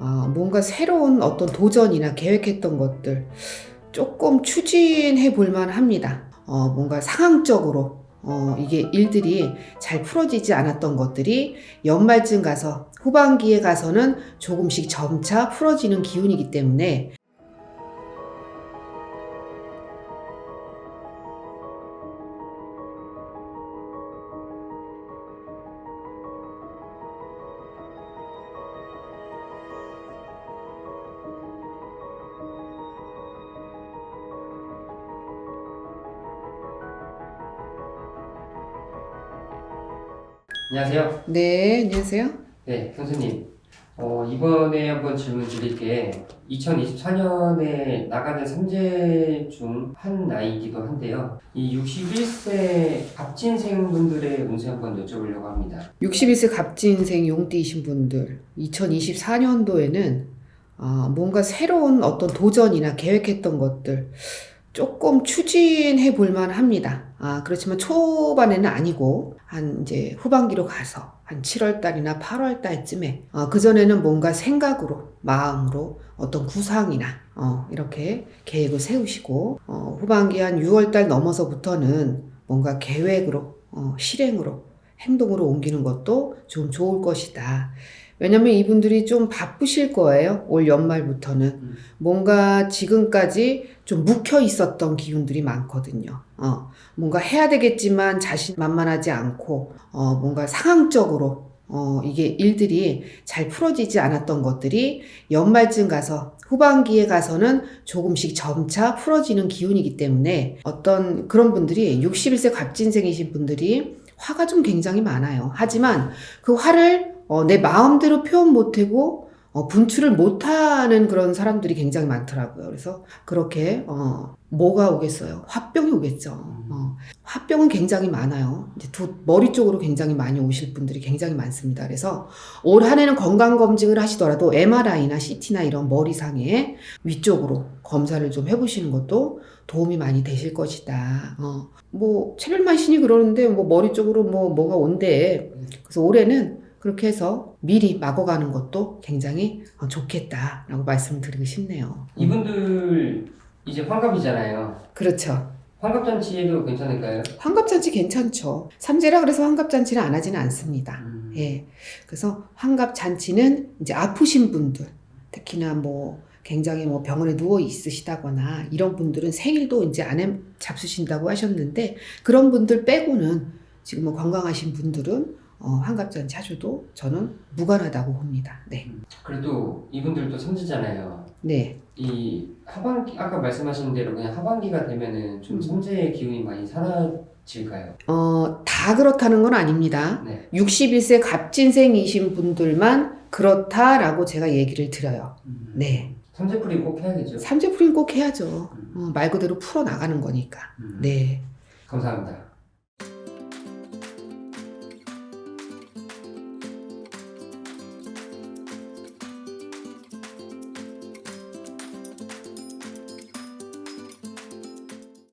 아, 뭔가 새로운 어떤 도전이나 계획했던 것들 조금 추진해 볼 만 합니다. 어, 뭔가 상황적으로 어, 이게 일들이 잘 풀어지지 않았던 것들이 연말쯤 가서 후반기에 가서는 조금씩 점차 풀어지는 기운이기 때문에 안녕하세요. 네, 안녕하세요. 네, 교수님. 어, 이번에 한번 질문 드릴 게 2024년에 나가는 삼재 중 한 나이이기도 한데요. 이 61세 갑진생 분들의 운세 한번 여쭤보려고 합니다. 61세 갑진생 용띠이신 분들 2024년도에는 아, 뭔가 새로운 어떤 도전이나 계획했던 것들 조금 추진해 볼 만 합니다. 아, 그렇지만 초반에는 아니고 한 이제 후반기로 가서 한 7월 달이나 8월 달쯤에 어, 그 전에는 뭔가 생각으로 마음으로 어떤 구상이나 어, 이렇게 계획을 세우시고 어, 후반기 한 6월 달 넘어서부터는 뭔가 계획으로 어, 실행으로 행동으로 옮기는 것도 좀 좋을 것이다. 왜냐면 이분들이 좀 바쁘실 거예요. 올 연말부터는. 음. 뭔가 지금까지 좀 묵혀 있었던 기운들이 많거든요. 어, 뭔가 해야 되겠지만 자신 만만하지 않고, 어, 뭔가 상황적으로, 어, 이게 일들이 잘 풀어지지 않았던 것들이 연말쯤 가서 후반기에 가서는 조금씩 점차 풀어지는 기운이기 때문에 어떤 그런 분들이 61세 갑진생이신 분들이 화가 좀 굉장히 많아요. 하지만 그 화를 어, 내 마음대로 표현 못하고 어, 분출을 못하는 그런 사람들이 굉장히 많더라고요. 그래서 그렇게 어, 뭐가 오겠어요? 화병이 오겠죠. 어, 화병은 굉장히 많아요. 이제 두 머리 쪽으로 굉장히 많이 오실 분들이 굉장히 많습니다. 그래서 올 한해는 건강 검진을 하시더라도 MRI나 CT나 이런 머리상에 위쪽으로 검사를 좀 해보시는 것도 도움이 많이 되실 것이다. 어, 뭐 최별만 신이 그러는데 뭐 머리 쪽으로 뭐 뭐가 온대. 그래서 올해는 그렇게 해서 미리 막아가는 것도 굉장히 어, 좋겠다라고 말씀을 드리고 싶네요. 이분들 이제 환갑이잖아요. 그렇죠. 환갑잔치에도 괜찮을까요? 환갑잔치 괜찮죠. 삼재라 그래서 환갑잔치를 안 하지는 않습니다. 음. 예. 그래서 환갑잔치는 이제 아프신 분들, 특히나 뭐 굉장히 뭐 병원에 누워 있으시다거나 이런 분들은 생일도 이제 안에 잡수신다고 하셨는데 그런 분들 빼고는 지금 뭐 건강하신 분들은 어, 환갑잔치 하셔도 저는 무관하다고 봅니다. 네. 그래도 이분들도 삼재잖아요. 네. 이 하반기 아까 말씀하신 대로 그냥 하반기가 되면은 좀 음. 삼재의 기운이 많이 사라질까요? 어, 다 그렇다는 건 아닙니다. 네. 61세 갑진생이신 분들만 그렇다라고 제가 얘기를 드려요. 음. 네. 삼재풀이 꼭 해야겠죠. 삼재풀이는 꼭 해야죠. 어, 말 그대로 풀어 나가는 거니까. 음. 네. 감사합니다.